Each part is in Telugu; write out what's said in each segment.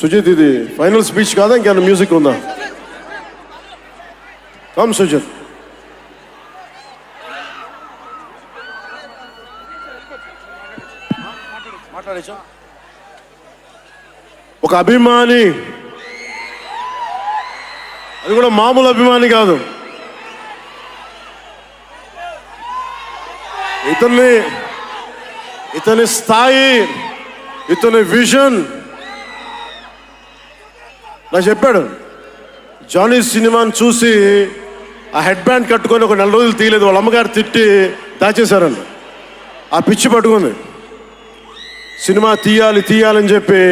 సుజిత్ ఇది ఫైనల్ స్పీచ్ కాదా ఇంకేమైనా మ్యూజిక్ ఉందా కమ్ సుజిత్ ఒక అభిమాని. అది కూడా మామూలు అభిమాని కాదు. ఇతన్ని ఇతని స్థాయి ఇతని విజన్ అలా చెప్పాడు. జానీ సినిమాని చూసి ఆ హెడ్ బ్యాండ్ కట్టుకొని ఒక నెల రోజులు తీయలేదు వాళ్ళ అమ్మగారు తిట్టి దాచేశారని ఆ పిచ్చి పట్టుకుంది. సినిమా తీయాలి తీయాలని చెప్పి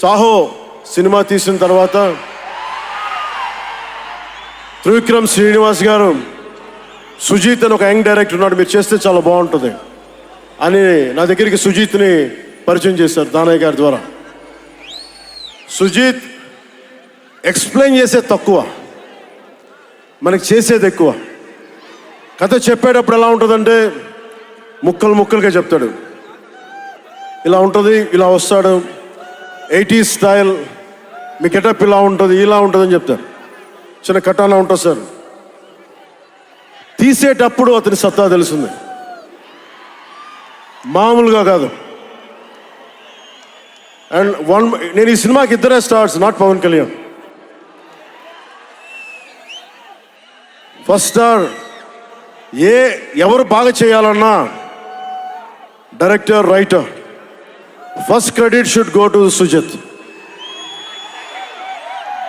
సాహో సినిమా తీసిన తర్వాత త్రివిక్రమ్ శ్రీనివాస్ గారు సుజీత్ అని ఒక యంగ్ డైరెక్టర్ ఉన్నాడు మీరు చేస్తే చాలా బాగుంటుంది అని నా దగ్గరికి సుజీత్ని పరిచయం చేశారు దానయ్య గారి ద్వారా. సుజీత్ ఎక్స్ప్లెయిన్ చేసేది తక్కువ. మనకి చేసేది ఎక్కువ. కథ చెప్పేటప్పుడు ఎలా ఉంటుందంటే ముక్కలు ముక్కలుగా చెప్తాడు. ఇలా ఉంటుంది ఇలా వస్తాడు. ఎయిటీ స్టైల్ మీ గెటప్ ఇలా ఉంటుంది ఇలా ఉంటుందని చెప్తారు. చిన్న కటానా ఉంటుంది సార్. తీసేటప్పుడు అతని సత్తా తెలుస్తుంది. మామూలుగా కాదు. అండ్ వన్ నేను ఈ సినిమాకి ఇద్దరే stars not Pawan Kalyan. First star ఏ ఎవరు బాగా చేయాలన్నా director writer. First credit should go to Sujith.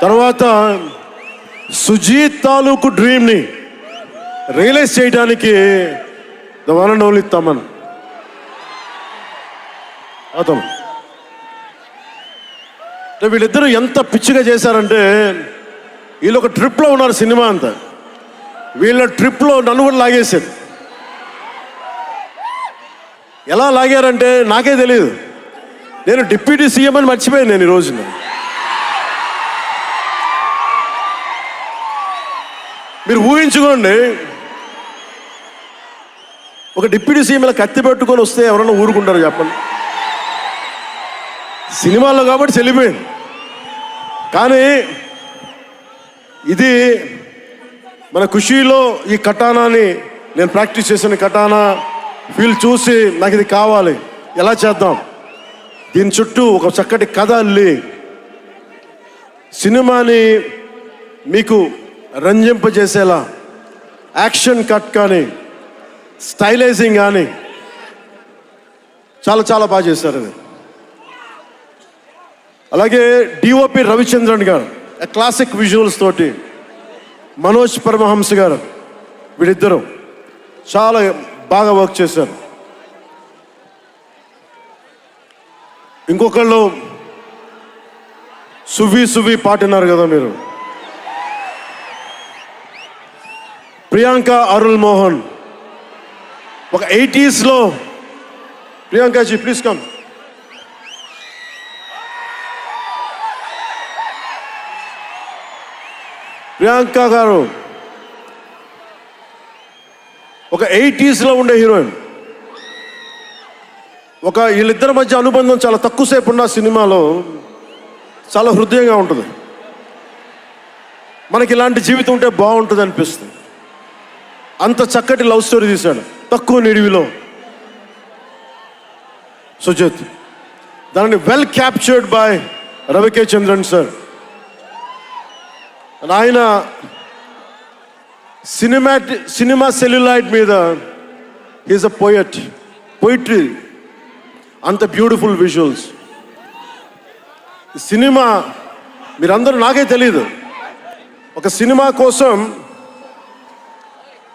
తర్వాత సుజీత్ తాలూకు డ్రీమ్ని రియలైజ్ చేయడానికి the one and only Thaman. అతను. అంటే వీళ్ళిద్దరూ ఎంత పిచ్చిగా చేశారంటే వీళ్ళు ఒక ట్రిప్లో ఉన్నారు సినిమా అంతా. వీళ్ళ ట్రిప్లో నన్ను కూడా లాగేశారు. ఎలా లాగారంటే నాకే తెలియదు నేను డిప్యూటీ సీఎం అని మర్చిపోయాను నేను ఈరోజు మీరు ఊహించుకోండి ఒక డిప్యూటీ సీఎం ఇలా కత్తి పెట్టుకొని వస్తే ఎవరన్నా ఊరుకుంటారు చెప్పండి. సినిమాల్లో కాబట్టి చెల్లిపోయింది. కానీ ఇది మన ఖుషీలో ఈ కటానాని నేను ప్రాక్టీస్ చేసిన కటానా ఫీల్ చూసి నాకు ఇది కావాలి. ఎలా చేద్దాం? దీని చుట్టూ ఒక చక్కటి కథ అల్లి సినిమాని మీకు రంజింపజేసేలా యాక్షన్ కట్ కానీ స్టైలైజింగ్ కానీ చాలా చాలా బాగా చేశారు అది అలాగే డిఓపి రవిచంద్రన్ గారు క్లాసిక్ విజువల్స్ తోటి మనోజ్ పరమహంస గారు వీళ్ళిద్దరూ చాలా బాగా వర్క్ చేశారు. ఇంకొకళ్ళు సువి సువి పాటినారు కదా మీరు? ప్రియాంక అరుణ్ మోహన్. ఒక ఎయిటీస్లో ప్రియాంకాజీ ప్లీజ్ కమ్ ప్రియాంక గారు. ఒక ఎయిటీస్లో ఉండే హీరోయిన్. ఒక వీళ్ళిద్దరి మధ్య అనుబంధం చాలా తక్కువసేపు ఉన్న సినిమాలో చాలా హృదయంగా ఉంటుంది. మనకి ఇలాంటి జీవితం ఉంటే బాగుంటుంది అనిపిస్తుంది. అంత చక్కటి లవ్ స్టోరీ తీశాడు. తక్కువ నిడివిలో. సుజిత్. దానిని well captured by Ravi K Chandran sir. ఆయన సినిమాటి సినిమా సెల్యులైట్ మీద ఈజ్ అ పోయట్ పోయిట్రీ అంత బ్యూటిఫుల్ విజువల్స్ సినిమా మీరందరూ నాకే తెలియదు ఒక సినిమా కోసం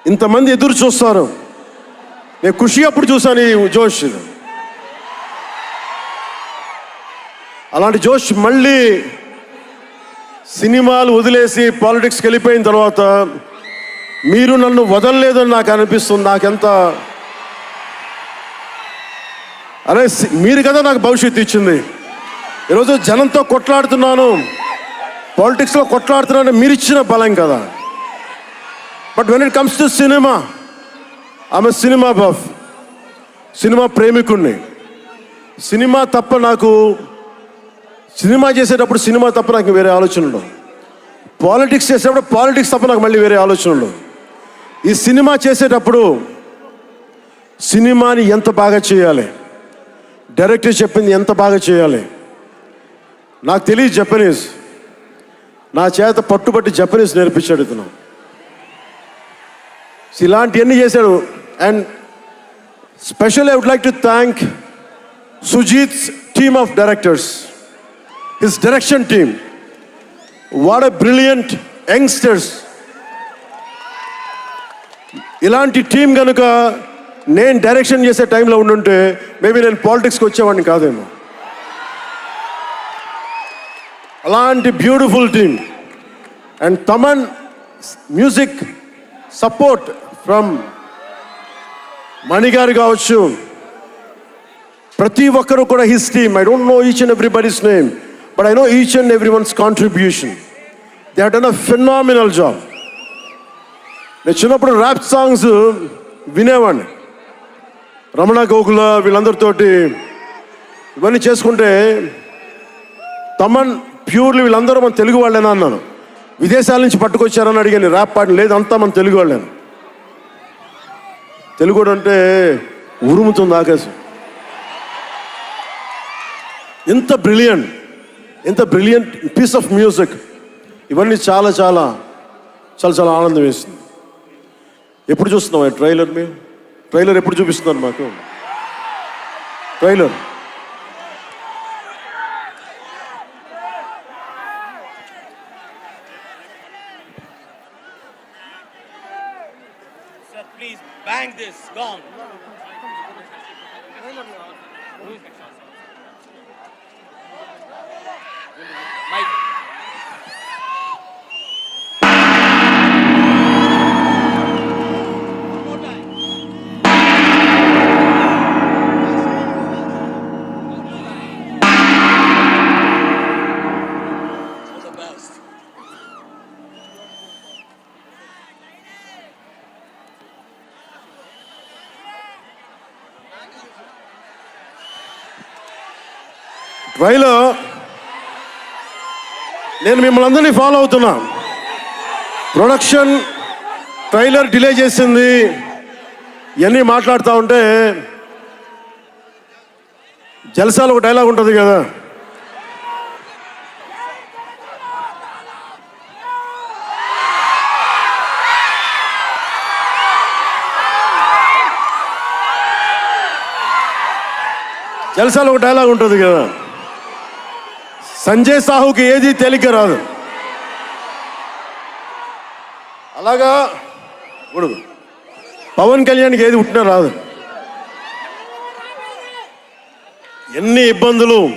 ఇంతమంది ఎదురు చూస్తారు. నేను ఖుషి అప్పుడు చూశాను ఈ జోష్. అలాంటి జోష్ మళ్ళీ సినిమాలు వదిలేసి పాలిటిక్స్కి వెళ్ళిపోయిన తర్వాత మీరు నన్ను వదలలేదని నాకు అనిపిస్తుంది నాకెంత అరే సి- మీరు కదా నాకు భవిష్యత్తు ఇచ్చింది. ఈరోజు జనంతో కొట్లాడుతున్నాను పాలిటిక్స్లో కొట్లాడుతున్నాను మీరు ఇచ్చిన బలం కదా. But when it comes to cinema ఆమె సినిమా బఫ్ సినిమా ప్రేమికుణ్ణి. సినిమా తప్ప నాకు సినిమా చేసేటప్పుడు సినిమా తప్ప నాకు వేరే ఆలోచన పాలిటిక్స్ చేసేటప్పుడు పాలిటిక్స్ తప్ప నాకు మళ్ళీ వేరే ఆలోచన ఈ సినిమా చేసేటప్పుడు సినిమాని ఎంత బాగా చేయాలి? డైరెక్టర్ చెప్పింది ఎంత బాగా చేయాలి? నాకు తెలియదు జపనీస్ నా చేత పట్టుబట్టి జపనీస్ నేర్పించాడు ఇతను. ఇలాంటివన్నీ చేశాడు. And special I would like to thank Sujeeth team of directors his direction team what a brilliant youngsters ఇలాంటి టీం కనుక నేను డైరెక్షన్ చేసే టైంలో ఉండుంటే మేబీ నేను పాలిటిక్స్కి వచ్చేవాడిని కాదేమో. అలాంటి beautiful team and Thaman music support from మణిగారు కావచ్చు ప్రతి ఒక్కరు కూడా his team I don't know each and everybody's name but I know each and every one's contribution they done a phenomenal job నేను చిన్నప్పుడు ర్యాప్ సాంగ్స్ వినేవాడిని. రమణ గోకుల వీళ్ళందరితోటి ఇవన్నీ చేసుకుంటే తమన్ ప్యూర్లీ వీళ్ళందరూ మన తెలుగు వాళ్ళేనా అన్నాను. విదేశాల నుంచి పట్టుకొచ్చారని అడిగాను ర్యాప్ పాట లేదు అంతా మన తెలుగు వాళ్ళేను తెలుగు అంటే ఉరుముతుంది ఆకాశం. ఎంత బ్రిలియంట్ ఎంత బ్రిలియంట్ పీస్ ఆఫ్ మ్యూజిక్ ఇవన్నీ చాలా చాలా చాలా చాలా ఆనందం వేస్తుంది ఎప్పుడు చూస్తున్నాం ట్రైలర్ మేము ట్రైలర్ ఎప్పుడు చూపిస్తున్నారు మాకు? Trailer Sir, please bang this gong. Mike. ట్రైలో నేను మిమ్మల్ని అందరినీ ఫాలో అవుతున్నా. ప్రొడక్షన్ ట్రైలర్ డిలే చేసింది. ఇవన్నీ మాట్లాడుతూ ఉంటే జలసాలు ఒక డైలాగ్ ఉంటుంది కదా. జలసాలు ఒక డైలాగ్ ఉంటుంది కదా. సంజయ్ సాహుకి ఏది తేలిక రాదు. అలాగా ఇప్పుడు పవన్ కళ్యాణ్కి ఏది పుట్టినా రాదు. ఎన్ని ఇబ్బందులు.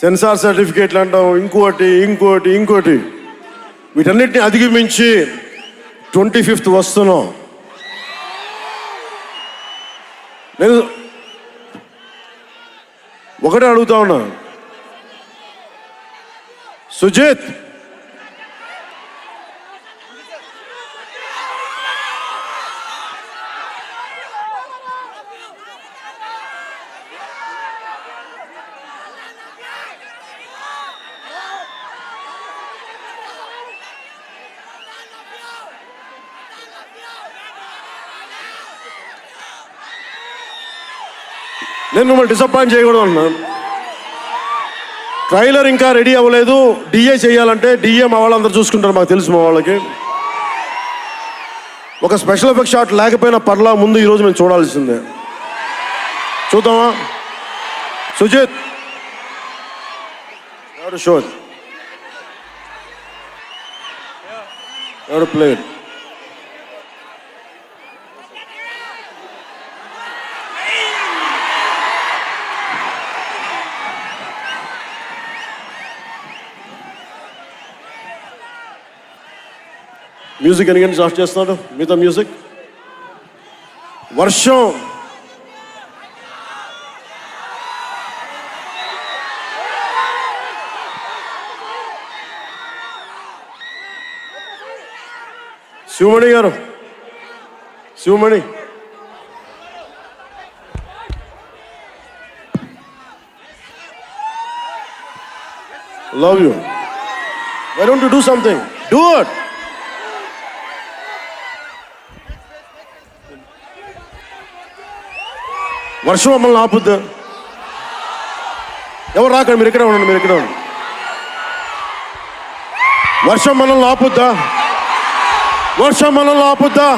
సెన్సార్ సర్టిఫికేట్లు అంటాం ఇంకోటి ఇంకోటి ఇంకోటి. వీటన్నిటిని అధిగమించి ట్వంటీ ఫిఫ్త్ వస్తున్నాం. నేను ఒకటే అడుగుతా ఉన్నా. సుజిత్. నేను మిమ్మల్ని డిసప్పాయింట్ చేయకూడదు అన్నాను ట్రైలర్ ఇంకా రెడీ అవ్వలేదు. డిఏ చేయాలంటే డిఏ మా వాళ్ళందరూ చూసుకుంటారు మాకు తెలుసు మా వాళ్ళకి. ఒక స్పెషల్ ఎఫెక్ట్ షాట్ లేకపోయినా పర్లా ముందు ఈరోజు మేము చూడాల్సిందే. చూద్దామా? సుజిత్. ఎవరు షో ఎవరు ప్లేయర్? మ్యూజిక్ ఎన్ని గంటలు స్టార్ట్ చేస్తున్నాడు మిగతా మ్యూజిక్ వర్షం Sivamani garu Sivamani love you why don't do something do it వర్షం మమ్మల్ని ఆపుద్దా? ఎవరు రాకండి మీరు ఇక్కడే ఉండండి మీరు ఇక్కడే ఉండండి. వర్షం మనల్ని ఆపుద్దా? వర్షం మనల్ని ఆపుద్దా?